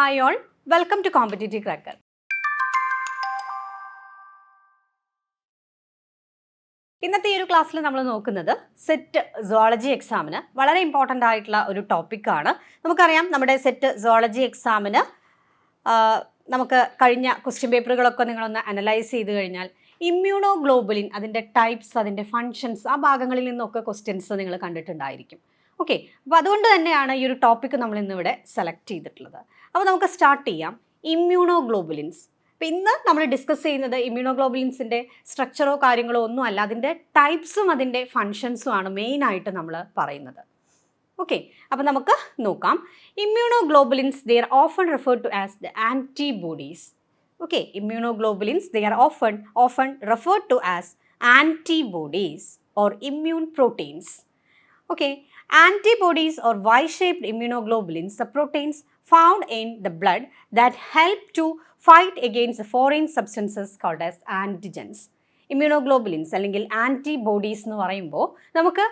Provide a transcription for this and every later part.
Hi all welcome to competitive cracker ഇന്നത്തെ ഈ ഒരു ക്ലാസ്സിൽ നമ്മൾ നോക്കുന്നത് സെറ്റ് സുവോളജി എക്സാമിന് വളരെ ഇമ്പോർട്ടന്റ് ആയിട്ടുള്ള ഒരു ടോപ്പിക്കാണ് നമുക്കറിയാം നമ്മുടെ സെറ്റ് സുവോളജി എക്സാമിന് നമുക്ക് കഴിഞ്ഞ ക്വസ്റ്റ്യൻ പേപ്പറുകളൊക്കെ നിങ്ങളൊന്ന് അനലൈസ് ചെയ്ത് കഴിഞ്ഞാൽ ഇമ്മ്യൂണോ ഗ്ലോബുലിൻ അതിന്റെ ടൈപ്സ് അതിന്റെ ഫങ്ഷൻസ് ആ ഭാഗങ്ങളിൽ നിന്നൊക്കെ ക്വസ്റ്റ്യൻസ് നിങ്ങൾ കണ്ടിട്ടുണ്ടായിരിക്കും. ഓക്കെ അപ്പോൾ അതുകൊണ്ട് തന്നെയാണ് ഈ ഒരു ടോപ്പിക്ക് നമ്മൾ ഇന്നിവിടെ സെലക്ട് ചെയ്തിട്ടുള്ളത്. അപ്പോൾ നമുക്ക് സ്റ്റാർട്ട് ചെയ്യാം. ഇമ്മ്യൂണോഗ്ലോബുലിൻസ് അപ്പം ഇന്ന് നമ്മൾ ഡിസ്കസ് ചെയ്യുന്നത് ഇമ്മ്യൂണോഗ്ലോബുലിൻസിന്റെ സ്ട്രക്ചറോ കാര്യങ്ങളോ ഒന്നും അല്ല അതിന്റെ ടൈപ്സും അതിന്റെ ഫങ്ഷൻസും ആണ് മെയിനായിട്ട് നമ്മൾ പറയുന്നത്. ഓക്കെ അപ്പോൾ നമുക്ക് നോക്കാം. Immunoglobulins they are often referred to as the antibodies okay immunoglobulins they are often often refer to as antibodies or immune proteins okay antibodies or Y shaped immunoglobulins the proteins found in the blood that help to fight against foreign substances called as antigens immunoglobulins അല്ലെങ്കിൽ antibodies എന്ന് പറയുമ്പോൾ നമുക്ക്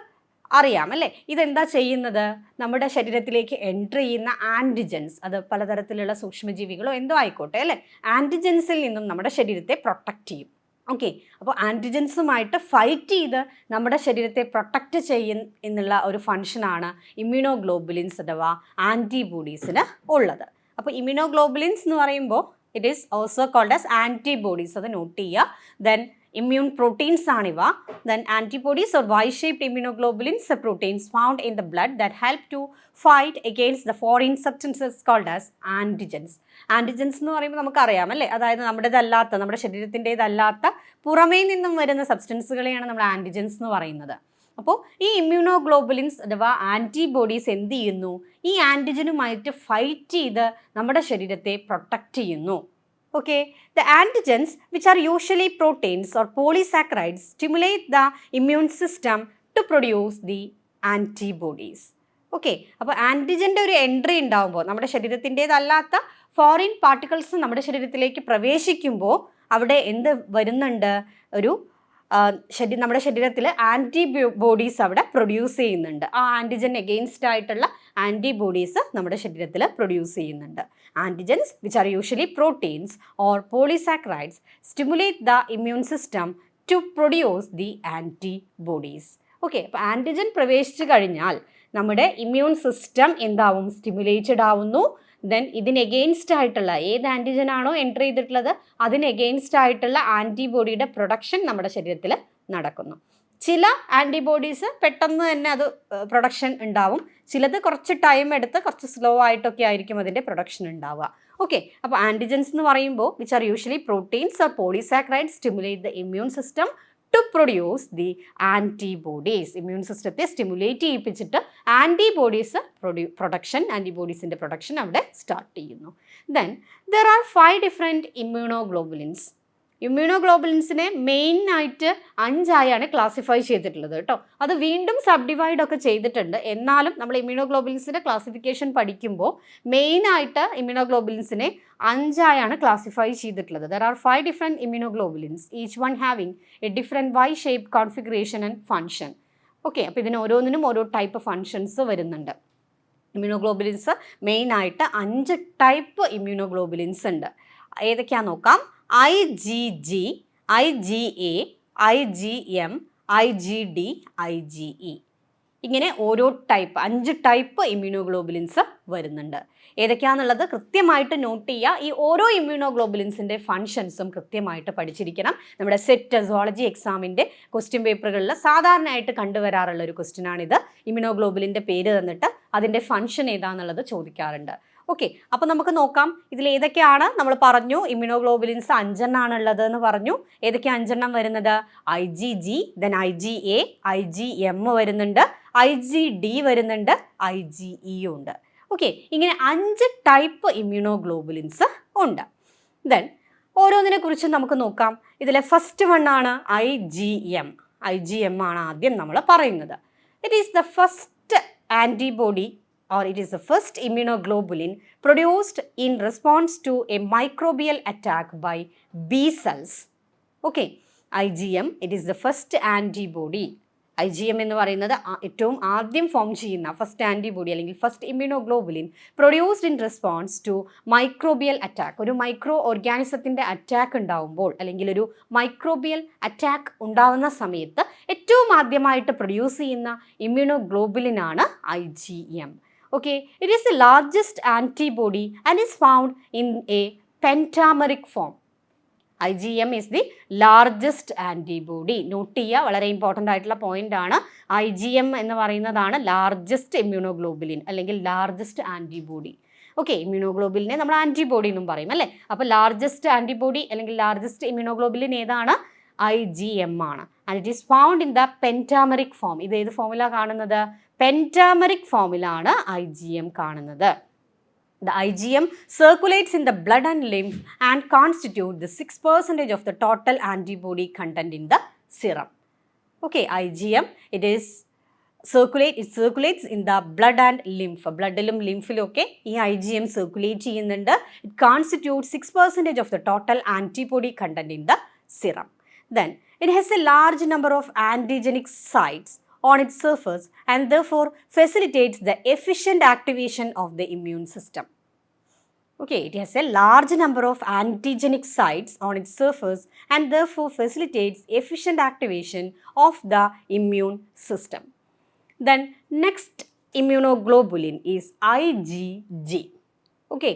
അറിയാം അല്ലേ? ഇതെന്താ ചെയ്യുന്നത്? നമ്മുടെ ശരീരത്തിലേക്ക് എൻട്രി ചെയ്യുന്ന ആന്റിജൻസ് അത് പലതരത്തിലുള്ള സൂക്ഷ്മജീവികളോ എന്തോ ആയിക്കോട്ടെ അല്ലേ? ആന്റിജൻസിൽ നിന്നും നമ്മുടെ ശരീരത്തെ പ്രൊട്ടക്റ്റ് ചെയ്യും. ഓക്കെ അപ്പോൾ ആന്റിജൻസുമായിട്ട് ഫൈറ്റ് ചെയ്ത് നമ്മുടെ ശരീരത്തെ പ്രൊട്ടക്റ്റ് ചെയ്യും എന്നുള്ള ഒരു ഫങ്ഷനാണ് ഇമ്മ്യൂണോഗ്ലോബുലിൻസ് അഥവാ ആന്റിബോഡീസിന് ഉള്ളത്. അപ്പോൾ ഇമ്മ്യൂണോഗ്ലോബുലിൻസ് എന്ന് പറയുമ്പോൾ it is also called as antibodies അത് നോട്ട് ചെയ്യുക. Then immune proteins ആണിവ. Then antibodies or Y shaped immunoglobulins proteins found in the blood that help to fight against the foreign substances called as antigens antigens എന്ന് പറയുമ്പോൾ നമുക്കറിയാം അല്ലേ? അതായത് നമ്മുടേതല്ലാത്ത നമ്മുടെ ശരീരത്തിന്റേതല്ലാത്ത പുറമേ നിന്നും വരുന്ന സബ്സ്റ്റൻസുകളെയാണ് നമ്മൾ ആന്റിജൻസ് എന്ന് പറയുന്നത്. അപ്പോൾ ഈ ഇമ്മ്യൂണോഗ്ലോബുലിൻസ് അഥവാ ആന്റിബോഡീസ് എന്ത് ചെയ്യുന്നു? ഈ ആന്റിജനുമായിട്ട് ഫൈറ്റ് ചെയ്ത് നമ്മുടെ ശരീരത്തെ പ്രൊട്ടക്റ്റ് ചെയ്യുന്നു. Okay the antigens which are usually proteins or polysaccharides stimulate the immune system to produce the antibodies okay അപ്പോൾ ആന്റിജന്റെ ഒരു എൻട്രി ഉണ്ടാകുമ്പോൾ നമ്മുടെ ശരീരത്തിന്റേതല്ലാത്ത ഫോറിൻ പാർട്ടിക്കിൾസ് നമ്മുടെ ശരീരത്തിലേക്ക് പ്രവേശിക്കുമ്പോൾ അവിടെ എന്ത് വരുന്നുണ്ട്? ഒരു ശരീ നമ്മുടെ ശരീരത്തിൽ ആന്റിബോഡീസ് അവിടെ പ്രൊഡ്യൂസ് ചെയ്യുന്നുണ്ട്. ആ ആന്റിജൻ എഗെയിൻസ്റ്റ് ആയിട്ടുള്ള ആന്റിബോഡീസ് നമ്മുടെ ശരീരത്തിൽ പ്രൊഡ്യൂസ് ചെയ്യുന്നുണ്ട്. Antigens which are usually proteins or polysaccharides stimulate the immune system to produce the antibodies okay അപ്പോൾ ആന്റിജൻ പ്രവേശിച്ചു കഴിഞ്ഞാൽ നമ്മുടെ ഇമ്മ്യൂൺ സിസ്റ്റം എന്താവും? സ്റ്റിമുലേറ്റഡ് ആവുന്നു. ദെൻ ഇതിന് എഗെയിൻസ്റ്റ് ആയിട്ടുള്ള ഏത് ആന്റിജൻ ആണോ എന്റർ ചെയ്തിട്ടുള്ളത് അതിന് എഗെയിൻസ്റ്റ് ആയിട്ടുള്ള ആന്റിബോഡിയുടെ പ്രൊഡക്ഷൻ നമ്മുടെ ശരീരത്തിൽ നടക്കുന്നു. ചില ആന്റിബോഡീസ് പെട്ടെന്ന് തന്നെ അത് പ്രൊഡക്ഷൻ ഉണ്ടാവും. ചിലത് കുറച്ച് ടൈം എടുത്ത് കുറച്ച് സ്ലോ ആയിട്ടൊക്കെ ആയിരിക്കും അതിന്റെ പ്രൊഡക്ഷൻ ഉണ്ടാവുക. ഓക്കെ അപ്പോൾ ആന്റിജൻസ് എന്ന് പറയുമ്പോൾ which are usually proteins are polysaccharide stimulate the immune system to produce the antibodies immune സിസ്റ്റത്തെ സ്റ്റിമുലേറ്റ് ചെയ്യിപ്പിച്ചിട്ട് ആന്റിബോഡീസ് പ്രൊഡ്യൂ പ്രൊഡക്ഷൻ ആന്റിബോഡീസിന്റെ പ്രൊഡക്ഷൻ അവിടെ സ്റ്റാർട്ട് ചെയ്യുന്നു. Then there are five different immunoglobulins ഇമ്മ്യൂണോഗ്ലോബുലിൻസിനെ മെയിനായിട്ട് അഞ്ചായാണ് ക്ലാസിഫൈ ചെയ്തിട്ടുള്ളത് കേട്ടോ. അത് വീണ്ടും സബ് ഡിവൈഡ് ഒക്കെ ചെയ്തിട്ടുണ്ട്. എന്നാലും നമ്മൾ ഇമ്മ്യൂണോഗ്ലോബുലിൻസിന്റെ ക്ലാസിഫിക്കേഷൻ പഠിക്കുമ്പോൾ മെയിൻ മെയിനായിട്ട് ഇമ്മ്യൂണോഗ്ലോബുലിൻസിനെ അഞ്ചായാണ് ക്ലാസിഫൈ ചെയ്തിട്ടുള്ളത്. There are five different immunoglobulins each one having a different Y shape configuration and function okay അപ്പോൾ ഇതിന് ഓരോന്നിനും ഓരോ ടൈപ്പ് ഫങ്ഷൻസ് വരുന്നുണ്ട്. ഇമ്മ്യൂണോഗ്ലോബുലിൻസ് മെയിനായിട്ട് അഞ്ച് ടൈപ്പ് ഇമ്മ്യൂണോഗ്ലോബുലിൻസ് ഉണ്ട്. ഏതൊക്കെയാണെന്ന് നോക്കാം? I G G I G A I G M I G D I G E. ഇങ്ങനെ ഓരോ ടൈപ്പ് അഞ്ച് ടൈപ്പ് ഇമ്മ്യൂണോഗ്ലോബുലിൻസ് വരുന്നുണ്ട്. ഏതൊക്കെയാണെന്നുള്ളത് കൃത്യമായിട്ട് നോട്ട് ചെയ്യുക. ഈ ഓരോ ഇമ്മ്യൂണോഗ്ലോബുലിൻസിന്റെ ഫങ്ഷൻസും കൃത്യമായിട്ട് പഠിച്ചിരിക്കണം. നമ്മുടെ സെറ്റ് സോളജി എക്സാമിന്റെ ക്വസ്റ്റ്യൻ പേപ്പറുകളിൽ സാധാരണയായിട്ട് കണ്ടുവരാറുള്ള ഒരു ക്വസ്റ്റ്യനാണിത് ഇമ്മ്യൂണോഗ്ലോബുലിന്റെ പേര് തന്നിട്ട് അതിന്റെ ഫങ്ഷൻ ഏതാണെന്നുള്ളത് ചോദിക്കാറുണ്ട്. ഓക്കെ അപ്പോൾ നമുക്ക് നോക്കാം. ഇതിൽ ഏതൊക്കെയാണ് നമ്മൾ പറഞ്ഞു? ഇമ്മ്യൂണോഗ്ലോബുലിൻസ് അഞ്ചെണ്ണമാണ് ഉള്ളത് എന്ന് പറഞ്ഞു. ഏതൊക്കെ അഞ്ചെണ്ണം വരുന്നത്? I G G then I G A I G M വരുന്നുണ്ട്. ഐ ജി ഡി വരുന്നുണ്ട്. ഐ ജി ഇ ഉണ്ട്. ഓക്കെ ഇങ്ങനെ അഞ്ച് ടൈപ്പ് ഇമ്മ്യൂണോഗ്ലോബുലിൻസ് ഉണ്ട്. ദെൻ ഓരോന്നിനെ കുറിച്ചും നമുക്ക് നോക്കാം. ഇതിലെ ഫസ്റ്റ് വൺ ആണ് I G M I G M ആണ് ആദ്യം നമ്മൾ പറയുന്നത്. It is the first antibody or it is the first immunoglobulin produced in response to a microbial attack by B cells. Okay, IgM, it is the first antibody. I G M എന്ന് പറയുന്നത് ഏറ്റവും ആദ്യം form ചെയ്യുന്ന first antibody അല്ലെങ്കിൽ first immunoglobulin produced in response to microbial attack ഒരു micro ഓർഗാനിസത്തിന്റെ attack ഉണ്ടാവുമ്പോൾ അല്ലെങ്കിൽ ഒരു മൈക്രോബിയൽ അറ്റാക്ക് ഉണ്ടാവുന്ന സമയത്ത് ഏറ്റവും ആദ്യമായിട്ട് പ്രൊഡ്യൂസ് ചെയ്യുന്ന ഇമ്മ്യൂണോഗ്ലോബുലിനാണ് I G M is the largest antibody and is found in a pentameric form I G M is the largest antibody note ചെയ്യുക വളരെ ഇമ്പോർട്ടന്റ് ആയിട്ടുള്ള പോയിന്റ് ആണ്. ഐ ജി എം എന്ന് പറയുന്നതാണ് ലാർജസ്റ്റ് ഇമ്മ്യൂണോഗ്ലോബുലിൻ അല്ലെങ്കിൽ ലാർജസ്റ്റ് ആന്റിബോഡി ഓക്കെ ഇമ്മ്യൂണോഗ്ലോബുലിനെ നമ്മൾ antibody എന്നും പറയും അല്ലേ? അപ്പോൾ ലാർജസ്റ്റ് ആന്റിബോഡി അല്ലെങ്കിൽ ലാർജസ്റ്റ് ഇമ്മ്യൂണോഗ്ലോബുലിൻ ഏതാണ്? ഐ ജി എം ആണ്. And it is found in the pentameric form ഇത് ഏത് ഫോമിലാണ് കാണുന്നത്? പെന്റാമറിക് ഫോമിലാണ് ഐ ജി എം കാണുന്നത് The IgM circulates in the blood and lymph and constitute the 6% of the total antibody content in the serum. Okay, IgM, it is circulate, it circulates in the blood and lymph. ബ്ലഡിലും ലിംഫിലും ഒക്കെ ഈ I G M circulate ചെയ്യുന്നുണ്ട് it constitute six percentage of the total antibody content in the serum then it has a large number of antigenic sites on its surface and therefore facilitates the efficient activation of the immune system. Okay, it has a large number of antigenic sites on its surface and therefore facilitates efficient activation of the immune system. Then next immunoglobulin is IgG. Okay,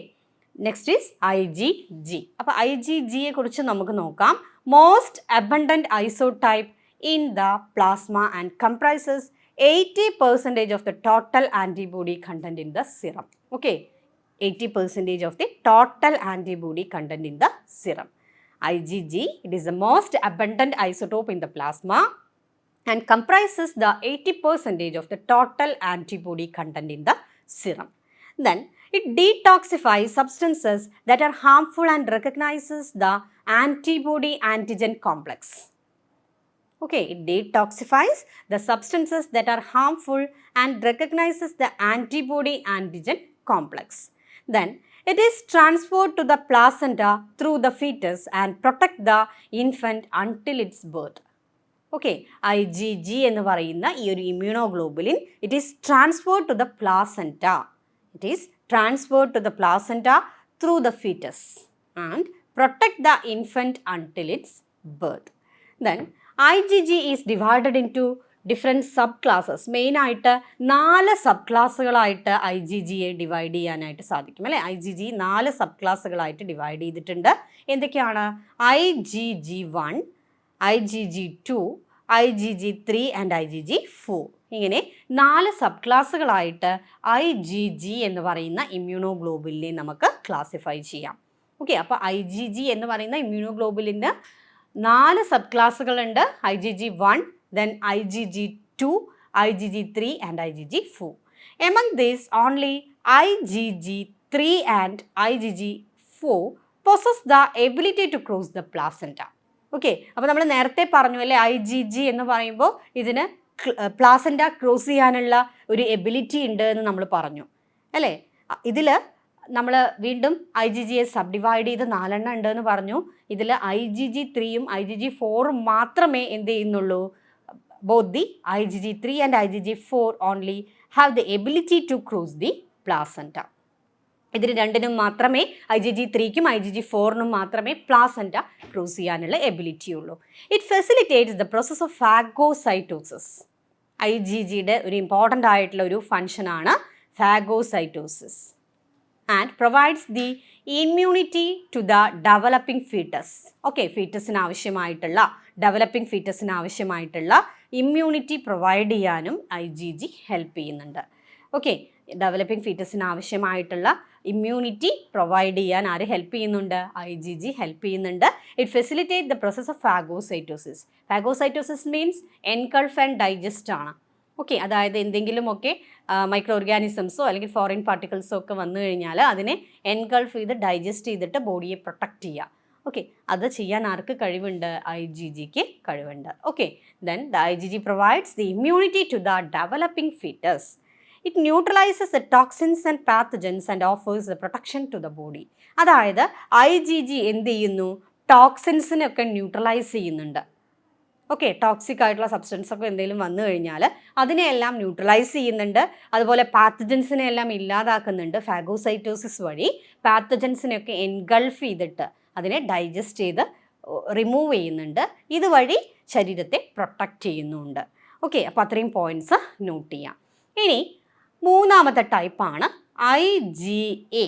next is I G G അപ്പോൾ I G ജിയെ കുറിച്ച് നമുക്ക് നോക്കാം most abundant isotype in the plasma and comprises 80% of the total antibody content in the serum. Okay, 80% of the total antibody content in the serum. IgG, it is the most abundant isotope in the plasma and comprises the 80% of the total antibody content in the serum. Then it detoxifies substances that are harmful and recognizes the antibody antigen complex. Okay, it detoxifies the substances that are harmful and recognizes the antibody antigen complex. Then it is transferred to the placenta through the fetus and protect the infant until its birth. Okay I G G എന്ന് പറയുന്ന ഈ ഒരു immunoglobulin it is transferred to the placenta it is transferred to the placenta through the foetus and protect the infant until its birth then I G G is divided into different sub classes മെയിനായിട്ട് നാല് sub ക്ലാസ്സുകളായിട്ട് I G ജിയെ divide ചെയ്യാനായിട്ട് സാധിക്കും അല്ലേ? I G G നാല് sub ക്ലാസ്സുകളായിട്ട് divide ചെയ്തിട്ടുണ്ട്. എന്തൊക്കെയാണ്? I G G one I G G two I G G three and I G G four ഇങ്ങനെ നാല് സബ് ക്ലാസ്സുകളായിട്ട് ഐ ജി ജി എന്ന് പറയുന്ന ഇമ്മ്യൂണോഗ്ലോബുലിനെ നമുക്ക് ക്ലാസിഫൈ ചെയ്യാം. ഓക്കെ അപ്പോൾ ഐ ജി ജി എന്ന് പറയുന്ന ഇമ്മ്യൂണോഗ്ലോബുലിന് നാല് sub ക്ലാസ്സുകളുണ്ട്. I G G one then I G G two I G G three and I G G four among these only I G G three and I G G four possess the ability to cross the placenta okay അപ്പോൾ നമ്മൾ നേരത്തെ പറഞ്ഞു അല്ലേ I G G എന്ന് പറയുമ്പോൾ ഇതിന് placenta cross ചെയ്യാനുള്ള ഒരു എബിലിറ്റി ഉണ്ട് എന്ന് നമ്മൾ പറഞ്ഞു. അല്ലേ? ഇതിൽ നമ്മൾ വീണ്ടും ഐ ജി ജിയെ സബ് ഡിവൈഡ് ചെയ്ത് നാലെണ്ണം ഉണ്ട് എന്ന് പറഞ്ഞു ഇതിൽ ഐ ജി ജി ത്രീയും ഐ ജി ജി ഫോറും മാത്രമേ എന്ത് ചെയ്യുന്നുള്ളൂ? Both the I G G three and I G G four only have the ability to cross the placenta ഇതിന് രണ്ടിനും മാത്രമേ ഐ ജി ജി ത്രീക്കും ഐ ജി ജി ഫോറിനും മാത്രമേ പ്ലാസന്റ ക്രൂസ് ചെയ്യാനുള്ള എബിലിറ്റി ഉള്ളൂ. It facilitates the process of phagocytosis I G ജിയുടെ ഒരു ഇമ്പോർട്ടന്റ് ആയിട്ടുള്ള ഒരു ഫങ്ഷനാണ് phagocytosis and provides the immunity to the developing fetus okay ഫീറ്റസിന് ആവശ്യമായിട്ടുള്ള ഡെവലപ്പിംഗ് ഫീറ്റസിന് ആവശ്യമായിട്ടുള്ള ഇമ്മ്യൂണിറ്റി പ്രൊവൈഡ് ചെയ്യാനും ഐ ജി ജി ഹെൽപ്പ് ചെയ്യുന്നുണ്ട്. ഓക്കെ ഡെവലപ്പിംഗ് ഫീറ്റസിന് ആവശ്യമായിട്ടുള്ള ഇമ്മ്യൂണിറ്റി പ്രൊവൈഡ് ചെയ്യാൻ ആര് ഹെൽപ്പ് ചെയ്യുന്നുണ്ട്? ഐ ജി ജി ഹെൽപ്പ് ചെയ്യുന്നുണ്ട്. It facilitate the process of phagocytosis phagocytosis means engulf and digest ആണ്. ഓക്കെ അതായത് എന്തെങ്കിലുമൊക്കെ മൈക്രോ ഓർഗാനിസംസോ അല്ലെങ്കിൽ ഫോറിൻ പാർട്ടിക്കിൾസോ ഒക്കെ വന്നു കഴിഞ്ഞാൽ അതിനെ എൻഗൾഫ് ചെയ്ത് ഡൈജസ്റ്റ് ചെയ്തിട്ട് ബോഡിയെ പ്രൊട്ടക്റ്റ് ചെയ്യുക ഓക്കെ അത് ചെയ്യാൻ ആർക്ക് കഴിവുണ്ട്? ഐ ജി ജിക്ക് കഴിവുണ്ട്. Okay then the I G G provides the immunity to the developing fetus it neutralises the toxins and pathogens and offers the protection to the body അതായത് I G G എന്ത് ചെയ്യുന്നു? ടോക്സിൻസിനൊക്കെ neutralise ചെയ്യുന്നുണ്ട്. Okay toxic ആയിട്ടുള്ള substance ഒക്കെ എന്തെങ്കിലും വന്നു കഴിഞ്ഞാൽ അതിനെയെല്ലാം ന്യൂട്രലൈസ് ചെയ്യുന്നുണ്ട്. അതുപോലെ പാത്തജൻസിനെ എല്ലാം ഇല്ലാതാക്കുന്നുണ്ട് ഫാഗോസൈറ്റോസിസ് വഴി. പാത്തജൻസിനെയൊക്കെ എൻഗൾഫ് ചെയ്തിട്ട് അതിനെ ഡൈജസ്റ്റ് ചെയ്ത് റിമൂവ് ചെയ്യുന്നുണ്ട്. ഇതുവഴി ശരീരത്തെ പ്രൊട്ടക്റ്റ് ചെയ്യുന്നുണ്ട്. ഓക്കെ അപ്പോൾ അത്രയും പോയിന്റ്സ് നോട്ട് ചെയ്യാം. ഇനി മൂന്നാമത്തെ ടൈപ്പാണ് ഐ ജി എ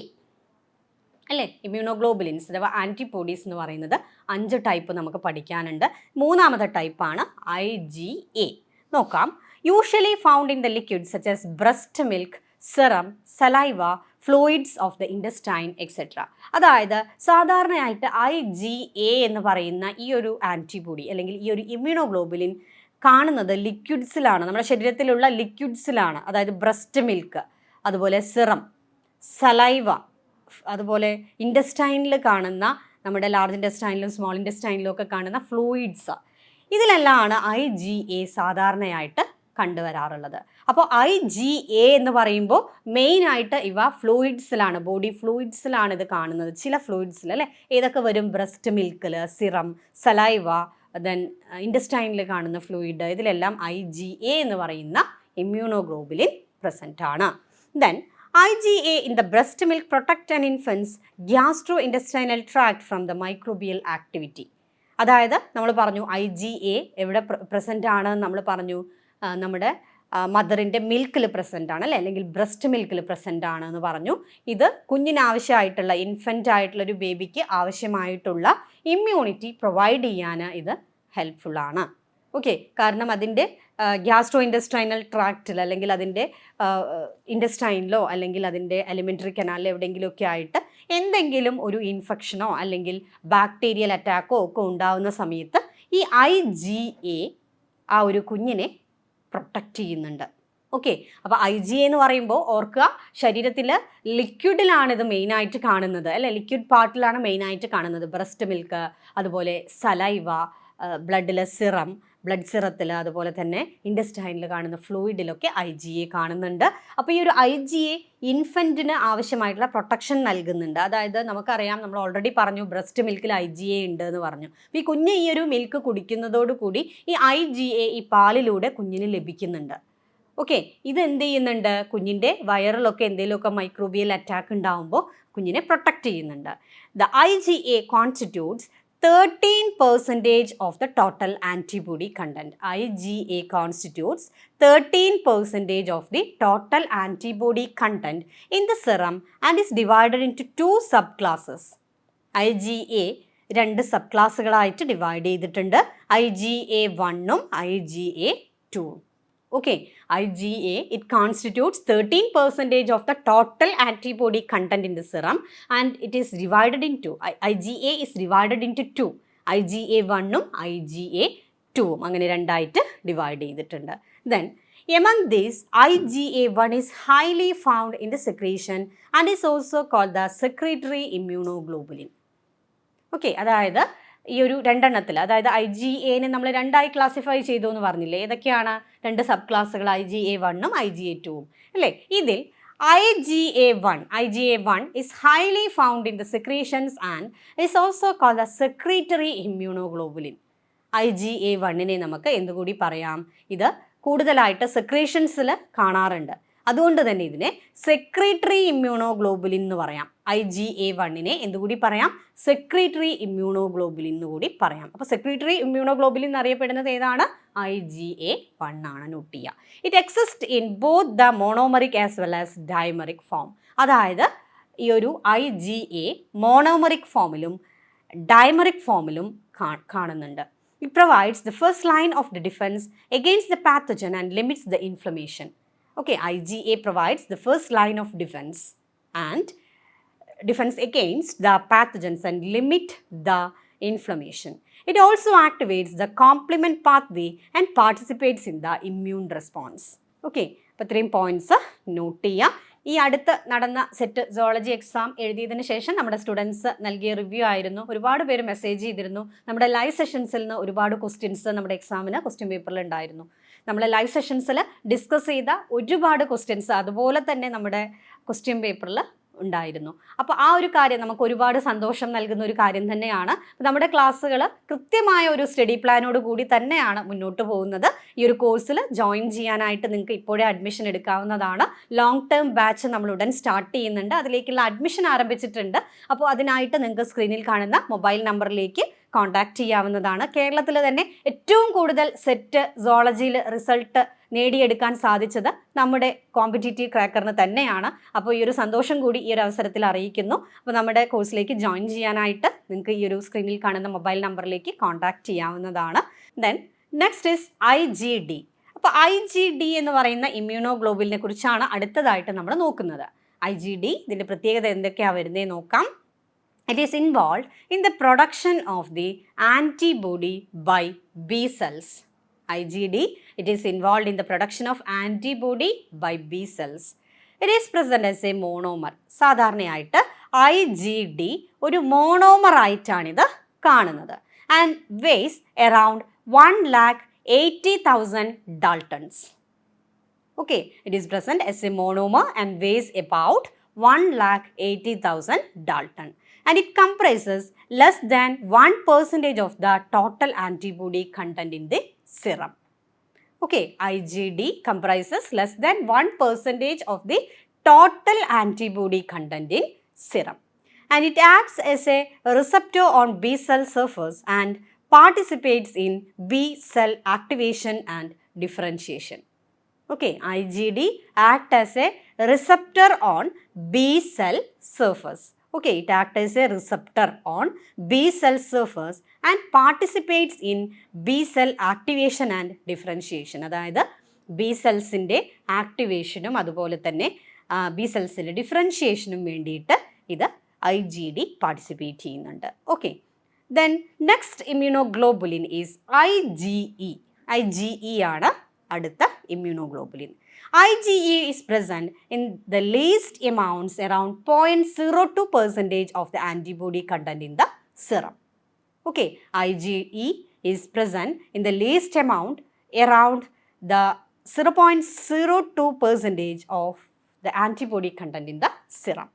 അല്ലേ? ഇമ്മ്യൂണോഗ്ലോബുലിൻസ് അഥവാ ആന്റിബോഡീസ് എന്ന് പറയുന്നത് അഞ്ച് ടൈപ്പ് നമുക്ക് പഠിക്കാനുണ്ട്. മൂന്നാമത്തെ ടൈപ്പാണ് ഐ ജി എ നോക്കാം. Usually found in the liquid such as breast milk serum saliva fluids of the intestine etcetera അതായത് സാധാരണയായിട്ട് ഐ ജി എ എന്ന് പറയുന്ന ഈ ഒരു ആന്റിബോഡി അല്ലെങ്കിൽ ഈ ഒരു ഇമ്മ്യൂണോഗ്ലോബുലിൻ കാണുന്നത് ലിക്വിഡ്സിലാണ് നമ്മുടെ ശരീരത്തിലുള്ള ലിക്വിഡ്സിലാണ് അതായത് ബ്രസ്റ്റ് മിൽക്ക് അതുപോലെ സിറം സലൈവ അതുപോലെ ഇൻഡസ്റ്റൈനിൽ കാണുന്ന നമ്മുടെ ലാർജ് ഇൻഡസ്റ്റൈനിലും സ്മോൾ ഇൻഡസ്റ്റൈനിലും ഒക്കെ കാണുന്ന ഫ്ലൂയിഡ്സ് ഇതിലെല്ലാമാണ് ഐ ജി എ സാധാരണയായിട്ട് കണ്ടുവരാറുള്ളത്. അപ്പോൾ ഐ ജി എ എന്ന് പറയുമ്പോൾ മെയിനായിട്ട് ഇവ ഫ്ലൂയിഡ്സിലാണ് ബോഡി ഫ്ലൂയിഡ്സിലാണ് ഇത് കാണുന്നത്. ചില ഫ്ലൂയിഡ്സിൽ അല്ലേ? ഏതൊക്കെ വരും? ബ്രസ്റ്റ് മിൽക്കിൽ സിറം സലൈവ ദെൻ ഇൻഡസ്റ്റൈനിൽ കാണുന്ന ഫ്ലൂയിഡ് ഇതിലെല്ലാം ഐ ജി എ എന്ന് പറയുന്ന ഇമ്മ്യൂണോഗ്ലോബുലിൻ പ്രസന്റ് ആണ്. Then IgA in the breast milk protect an infant's gastrointestinal tract from the microbial activity. അതായത് നമ്മൾ പറഞ്ഞു ഐ ജി എ എവിടെ പ്രസന്റ് ആണ് നമ്മൾ പറഞ്ഞു നമ്മുടെ മദറിന്റെ മിൽക്കിൽ പ്രസന്റ് ആണ് അല്ലേ? അല്ലെങ്കിൽ ബ്രസ്റ്റ് മിൽക്കിൽ പ്രസന്റ് ആണ് എന്ന് പറഞ്ഞു. ഇത് കുഞ്ഞിന് ആവശ്യമായിട്ടുള്ള ഇൻഫന്റ് ആയിട്ടുള്ള ബേബിക്ക് ആവശ്യമായിട്ടുള്ള ഇമ്മ്യൂണിറ്റി പ്രൊവൈഡ് ചെയ്യാൻ ഇത് ഹെൽപ്ഫുൾ ആണ്. ഓക്കെ കാരണം അതിന്റെ ഗ്യാസ്ട്രോ ഇൻഡസ്ട്രൈനൽ ട്രാക്റ്റിൽ അല്ലെങ്കിൽ അതിന്റെ ഇൻഡസ്ട്രൈനിലോ അല്ലെങ്കിൽ അതിന്റെ എലിമെന്ററി കനാലിലോ എവിടെയെങ്കിലുമൊക്കെ ആയിട്ട് എന്തെങ്കിലും ഒരു ഇൻഫെക്ഷനോ അല്ലെങ്കിൽ ബാക്ടീരിയൽ അറ്റാക്കോ ഒക്കെ ഉണ്ടാവുന്ന സമയത്ത് ഈ ഐ ജി എ ആ ഒരു കുഞ്ഞിനെ പ്രൊട്ടക്റ്റ് ചെയ്യുന്നുണ്ട്. ഓക്കെ അപ്പോൾ ഐ ജി എന്ന് പറയുമ്പോൾ ഓർക്കുക ശരീരത്തിൽ ലിക്വിഡിലാണ് ഇത് മെയിനായിട്ട് കാണുന്നത്. അല്ലെ? ലിക്വിഡ് പാർട്ടിലാണ് മെയിനായിട്ട് കാണുന്നത്. ബ്രസ്റ്റ് മിൽക്ക് അതുപോലെ സലൈവ ബ്ലഡിലെ സിറം ബ്ലഡ് സിറത്തിൽ അതുപോലെ തന്നെ ഇൻഡസ്റ്റൈനിൽ കാണുന്ന ഫ്ലൂയിഡിലൊക്കെ ഐ ജി എ കാണുന്നുണ്ട്. അപ്പോൾ ഈ ഒരു ഐ ജി എ ഇൻഫന്റിന് ആവശ്യമായിട്ടുള്ള പ്രൊട്ടക്ഷൻ നൽകുന്നുണ്ട്. അതായത് നമുക്കറിയാം നമ്മൾ ഓൾറെഡി പറഞ്ഞു ബ്രസ്റ്റ് മിൽക്കിൽ ഐ ജി എ ഉണ്ട് എന്ന് പറഞ്ഞു. അപ്പോൾ ഈ കുഞ്ഞ് ഈ ഒരു മിൽക്ക് കുടിക്കുന്നതോടുകൂടി ഈ ഐ ജി എ ഈ പാലിലൂടെ കുഞ്ഞിന് ലഭിക്കുന്നുണ്ട്. ഓക്കെ ഇത് എന്ത് ചെയ്യുന്നുണ്ട്? കുഞ്ഞിന്റെ വയറിലൊക്കെ എന്തെങ്കിലുമൊക്കെ മൈക്രോബിയൽ അറ്റാക്ക് ഉണ്ടാകുമ്പോൾ കുഞ്ഞിനെ പ്രൊട്ടക്റ്റ് ചെയ്യുന്നുണ്ട്. The I G A constitutes thirteen percentage of the total antibody content I G A constitutes thirteen percentage of the total antibody content in the serum and is divided into two sub classes I G A രണ്ട് sub ക്ലാസ്സുകളായിട്ട് divide ചെയ്തിട്ടുണ്ട് I G A വണ്ണും I G A ടൂവും okay IgA it constitutes 13 percentage of the total antibody content in the serum and it is divided into IgA is divided into two IgA 1 ഉം IgA 2 ഉം അങ്ങനെ രണ്ടായിട്ട് divide ചെയ്തിട്ടുണ്ട് then among these I G A one is highly found in the secretion and is also call the secretory immunoglobulin okay അതായത് ഈ ഒരു രണ്ടെണ്ണത്തിൽ അതായത് I G എനെ നമ്മൾ രണ്ടായി ക്ലാസിഫൈ ചെയ്തു എന്ന് പറഞ്ഞില്ലേ? ഏതൊക്കെയാണ്? രണ്ട് സബ് ക്ലാസ്സുകൾ ഐ ജി എ വണ്ണും ഐ ജി എ ടുവും അല്ലേ? ഇതിൽ I G A one I G A one is highly found in the secretions and is also call the secretory immunoglobulin I G A വണ്ണിനെ നമുക്ക് എന്തുകൂടി പറയാം? ഇത് കൂടുതലായിട്ട് സെക്രീഷൻസിൽ കാണാറുണ്ട്. അതുകൊണ്ട് തന്നെ ഇതിനെ സെക്രട്ടറി ഇമ്മ്യൂണോഗ്ലോബുലിൻ എന്ന് പറയാം. ഐ ജി എ വണ്ണിനെ എന്തുകൂടി പറയാം? സെക്രട്ടറി ഇമ്മ്യൂണോഗ്ലോബുലിൻ എന്ന് കൂടി പറയാം. അപ്പോൾ സെക്രട്ടറി ഇമ്മ്യൂണോഗ്ലോബുലിൻ എന്നറിയപ്പെടുന്നത് ഏതാണ്? ഐ ജി എ വൺ ആണ് നോട്ട് ചെയ്യുക. It exist in both the monomeric as well as dimeric form അതായത് ഈ ഒരു ഐ ജി എ മോണോമറിക് ഫോമിലും ഡൈമറിക് ഫോമിലും കാണുന്നുണ്ട്. It provides the first line of the defence against the pathogen and limits the inflammation okay IgA provides the first line of defense and defense against the pathogens and limit the inflammation it also activates the complement pathway and participates in the immune response okay അപ്പോൾ ഇത്രയും points not ചെയ്യുക ഈ അടുത്ത് നടന്ന set zoology exam എഴുതിയതിന് ശേഷം നമ്മുടെ students നൽകിയ review ആയിരുന്നു ഒരുപാട് പേര് മെസ്സേജ് ചെയ്തിരുന്നു നമ്മുടെ ലൈവ് സെഷൻസിൽ നിന്ന് ഒരുപാട് ക്വസ്റ്റ്യൻസ് നമ്മുടെ എക്സാമിന് ക്വസ്റ്റ്യൻ പേപ്പറിൽ ഉണ്ടായിരുന്നു നമ്മൾ ലൈവ് സെഷൻസിൽ ഡിസ്കസ് ചെയ്ത ഒരുപാട് ക്വസ്റ്റ്യൻസ് അതുപോലെ തന്നെ നമ്മുടെ ക്വസ്റ്റ്യൻ പേപ്പറിൽ ഉണ്ടായിരുന്നു. അപ്പോൾ ആ ഒരു കാര്യം നമുക്ക് ഒരുപാട് സന്തോഷം നൽകുന്ന ഒരു കാര്യം തന്നെയാണ്. നമ്മുടെ ക്ലാസ്സുകൾ കൃത്യമായ ഒരു സ്റ്റഡി പ്ലാനോട് കൂടി തന്നെയാണ് മുന്നോട്ട് പോകുന്നത്. ഈ ഒരു കോഴ്സിൽ ജോയിൻ ചെയ്യാനായിട്ട് നിങ്ങൾക്ക് ഇപ്പോഴേ അഡ്മിഷൻ എടുക്കാവുന്നതാണ്. ലോങ് ടേം ബാച്ച് നമ്മൾ ഉടൻ സ്റ്റാർട്ട് ചെയ്യുന്നുണ്ട്. അതിലേക്കുള്ള അഡ്മിഷൻ ആരംഭിച്ചിട്ടുണ്ട്. അപ്പോൾ അതിനായിട്ട് നിങ്ങൾക്ക് സ്ക്രീനിൽ കാണുന്ന മൊബൈൽ നമ്പറിലേക്ക് കോൺടാക്റ്റ് ചെയ്യാവുന്നതാണ്. കേരളത്തിൽ തന്നെ ഏറ്റവും കൂടുതൽ സെറ്റ് സോളജിയിൽ റിസൾട്ട് നേടിയെടുക്കാൻ സാധിച്ചത് നമ്മുടെ കോമ്പറ്റീറ്റീവ് ക്രാക്കറിന് തന്നെയാണ്. അപ്പോൾ ഈ ഒരു സന്തോഷം കൂടി ഈ ഒരു അവസരത്തിൽ അറിയിക്കുന്നു. അപ്പോൾ നമ്മുടെ കോഴ്സിലേക്ക് ജോയിൻ ചെയ്യാനായിട്ട് നിങ്ങൾക്ക് ഈ ഒരു സ്ക്രീനിൽ കാണുന്ന മൊബൈൽ നമ്പറിലേക്ക് കോണ്ടാക്ട് ചെയ്യാവുന്നതാണ്. Then next is I G D അപ്പോൾ ഐ ജി ഡി എന്ന് പറയുന്ന ഇമ്മ്യൂണോഗ്ലോബിലിനെ കുറിച്ചാണ് അടുത്തതായിട്ട് നമ്മൾ നോക്കുന്നത്. ഐ ജി ഡി ഇതിന്റെ പ്രത്യേകത എന്തൊക്കെയാണ് വരുന്നത് നോക്കാം. it is involved in the production of the antibody by B cells. IgD, it is involved in the production of antibody by B cells. It is present as a monomer. സാധാരണയായിട്ട് I G D ഒരു monomer ആയിട്ടാണിത് കാണുന്നത് and weighs around one lakh eighty thousand daltons Okay, it is present as a monomer and weighs about 1 lakh 80,000 Dalton. And it comprises less than 1 percentage of the total antibody content in the serum. Okay, IgD comprises less than 1 percentage of the total antibody content in serum. And it acts as a receptor on B cell surface and participates in B cell activation and differentiation. Okay, IgD act as a receptor on B cell surface. Okay, it acts as a receptor on B cell surface and participates in B cell activation and differentiation. അതായത് B സെൽസിന്റെ ആക്ടിവേഷനും അതുപോലെ തന്നെ B സെൽസിന്റെ ഡിഫറൻഷിയേഷനും വേണ്ടിയിട്ട് ഇത് I G D participate ചെയ്യുന്നുണ്ട്. Okay then next immunoglobulin is I G E I G E ആണ് അടുത്ത immunoglobulin IgE is present in the least amounts around 0.02 percentage of the antibody content in the serum. Okay, IgE is present in the least amount around the 0.02 percentage of the antibody content in the serum.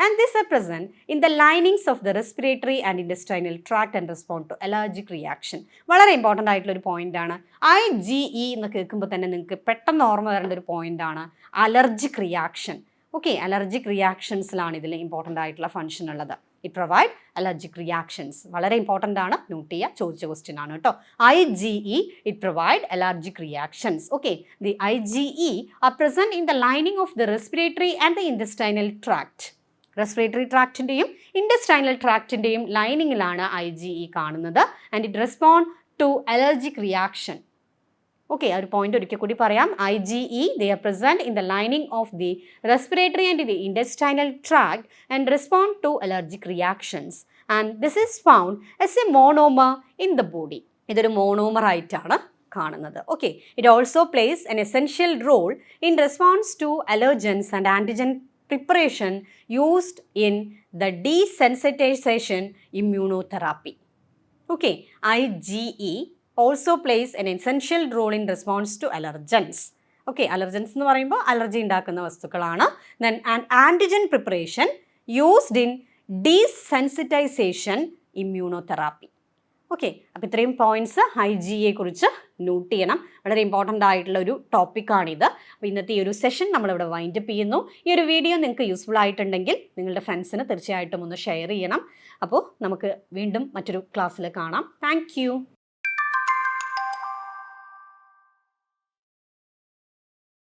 And these are present in the linings of the respiratory and intestinal tract and respond to allergic reaction. വളരെ important ആയിട്ടുള്ള ഒരു point ആണ്. I G E എന്ന് കേൾക്കുമ്പോൾ തന്നെ നിങ്ങൾക്ക് പെട്ടെന്ന് ഓർമ്മ വരേണ്ട ഒരു പോയിന്റ് ആണ് അലർജിക് റിയാക്ഷൻ ഓക്കെ അലർജിക് റിയാക്ഷൻസിലാണ് ഇതിൽ ഇമ്പോർട്ടന്റ് ആയിട്ടുള്ള ഫംഗ്ഷൻ ഉള്ളത്. ഇറ്റ് പ്രൊവൈഡ് അലർജിക് റിയാക്ഷൻസ് വളരെ ഇമ്പോർട്ടന്റ് ആണ്. നോട്ട് ചെയ്യുക ചോദിച്ച ക്വസ്റ്റ്യൻ ആണ് കേട്ടോ. I G E it provide allergic reactions okay the I G E are present in the lining of the respiratory and the intestinal tract respiratory ട്രാക്റ്റിന്റെയും intestinal ട്രാക്റ്റിന്റെയും ലൈനിങ്ങിലാണ് I G E കാണുന്നത്. And it respond to allergic reaction okay ആ ഒരു point ഒരിക്കൽ കൂടി പറയാം. I G E they are present in the lining of the respiratory and the intestinal tract and respond to allergic reactions and this is found as a monomer in the body ഇതൊരു monomer ആയിട്ടാണ് കാണുന്നത്. Okay it also plays an essential role in response to allergens and antigen preparation used in the desensitisation immunotherapy okay I G E also plays an essential role in response to allergens okay allergens എന്ന് പറയുമ്പോൾ allergy ഉണ്ടാക്കുന്ന വസ്തുക്കളാണ്. Then and antigen preparation used in desensitisation immunotherapy okay അപ്പോൾ ഇത്രയും points ഹൈജിയെ ജിയെ കുറിച്ച് not ചെയ്യണം. വളരെ important ആയിട്ടുള്ള ഒരു ടോപ്പിക്കാണിത് അപ്പോൾ ഇന്നത്തെ ഈ ഒരു സെഷൻ നമ്മളിവിടെ വൈൻഡപ്പ് ചെയ്യുന്നു. ഈ ഒരു വീഡിയോ നിങ്ങൾക്ക് യൂസ്ഫുൾ ആയിട്ടുണ്ടെങ്കിൽ നിങ്ങളുടെ ഫ്രണ്ട്സിന് തീർച്ചയായിട്ടും ഒന്ന് ഷെയർ ചെയ്യണം. അപ്പോൾ നമുക്ക് വീണ്ടും മറ്റൊരു ക്ലാസ്സിൽ കാണാം. താങ്ക്